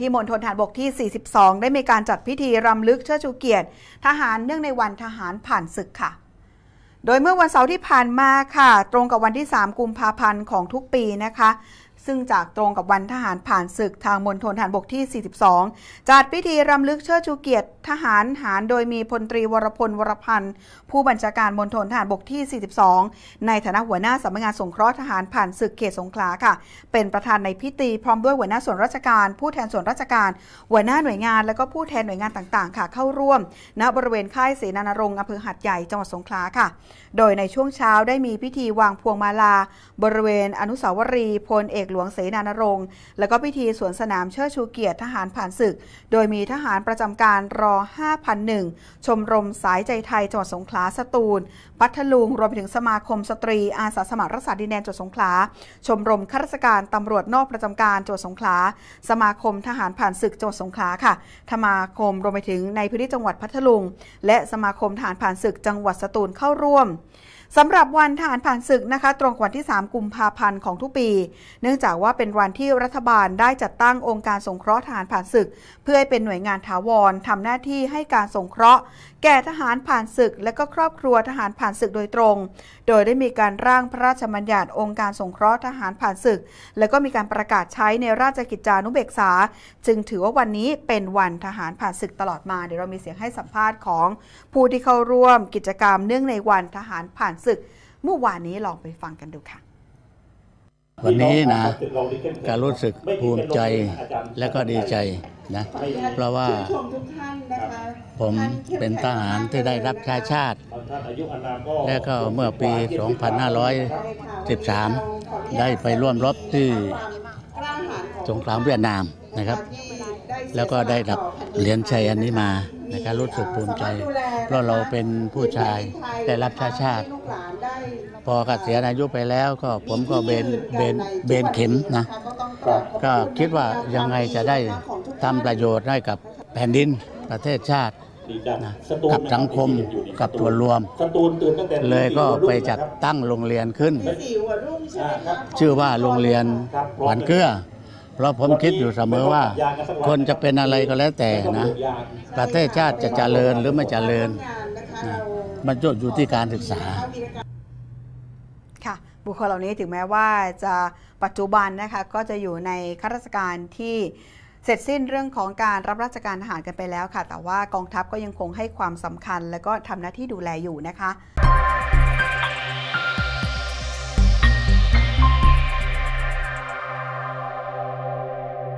ที่มณฑลทหารบกที่ 42 ได้มีการจัดพิธีรำลึกเชิดชูเกียรติ ทหารเนื่องในวันทหารผ่านศึกค่ะ โดยเมื่อวันเสาร์ที่ผ่านมาค่ะ ตรงกับวันที่ 3 กุมภาพันธ์ของทุกปีนะคะ ซึ่งจากตรงกับวันทหารผ่านศึกทางมณฑลทหารบกที่ 42 จัดพิธีรำลึกเชิดชูเกียรติทหารหารโดยมีพลตรีวรพลวรพันธ์ ผู้บัญชาการมณฑลทหารบกที่ 42 ในฐานะหัวหน้าสำนักงานสงเคราะห์ทหารผ่านศึกเขตสงขลาค่ะ เป็นประธานในพิธีพร้อมด้วยหัวหน้าส่วนราชการ ผู้แทนส่วนราชการ หัวหน้าหน่วยงาน และก็ผู้แทนหน่วยงานต่างๆ ค่ะเข้าร่วม ณบริเวณค่ายเสนานรงค์อำเภอหัดใหญ่จังหวัดสงขลาค่ะ โดยในช่วงเช้าได้มีพิธีวางพวงมาลา บริเวณอนุสาวรีย์พลเอกหลวงเสนานรงค์และก็พิธีสวนสนามเชิดชูเกียรติทหารผ่านศึก โดยมีทหารประจำการรอ 5,001 ชมรมสายใจไทยจังหวัดสงขลาสตูล พัทลุง รวมไปถึงสมาคมสตรีอาสาสมัครรักษาดินแดนจังหวัดสงขลา ชมรมข้าราชการตำรวจนอกประจำการจังหวัดสงขลา สมาคมทหารผ่านศึกจังหวัดสงขลาค่ะสมาคมรวมไปถึงในพื้นที่จังหวัดพัทลุง และสมาคมทหารผ่านศึกจังหวัดสตูลเข้าร่วม สำหรับวันทหารผ่านศึกนะคะ ตรงวันที่ 3 กุมภาพันธ์ของทุกปี เนื่องจากว่าเป็นวันที่รัฐบาลได้จัดตั้งองค์การสงเคราะห์ทหารผ่านศึก เพื่อให้เป็นหน่วยงานถาวรทำหน้าที่ให้การสงเคราะห์ แก่ทหารผ่านศึก และก็ครอบครัวทหารผ่านศึกโดยตรง โดยได้มีการร่างพระราชบัญญัติองค์การสงเคราะห์ทหารผ่านศึก และก็มีการประกาศใช้ในราชกิจจานุเบกษา จึงถือว่าวันนี้เป็นวันทหารผ่านศึกตลอดมาเดี๋ยวเรามีเสียงให้สัมภาษณ์ของผู้ที่เข้าร่วมกิจกรรมเนื่องในวันทหารผ่านศึก เมื่อวานนี้ลองไปฟังกันดูค่ะ วันนี้นะการรู้สึกภูมิใจและก็ดีใจนะเพราะว่าผมเป็นทหารที่ได้รับชาชาติ และก็เมื่อปี 2513 ได้ไปร่วมรบที่สงครามเวียดนามนะครับ แล้วก็ได้รับเหรียญชัยอันนี้มา นะครับรู้สึกภูมิใจ เพราะเราเป็นผู้ชายได้รับชาชาติ พอเกษียณอายุไปแล้วก็ผมก็เบนเบนเบนเข็มนะก็คิดว่ายังไงจะได้ทำประโยชน์ให้กับแผ่นดินประเทศชาตินะกับสังคมกับส่วนรวม เลยก็ไปจัดตั้งโรงเรียนขึ้น ชื่อว่าโรงเรียนหวานเกลือ เพราะผมคิดอยู่เสมอว่า คนจะเป็นอะไรก็แล้วแต่นะ ประเทศชาติจะเจริญหรือไม่เจริญนะมันอยู่ที่การศึกษา ค่ะ บุคคลเหล่านี้ถึงแม้ว่าจะปัจจุบันนะคะก็จะอยู่ในข้าราชการที่เสร็จสิ้นเรื่องของการรับราชการทหารกันไปแล้วค่ะ แต่ว่ากองทัพก็ยังคงให้ความสำคัญ และก็ทำหน้าที่ดูแลอยู่นะคะ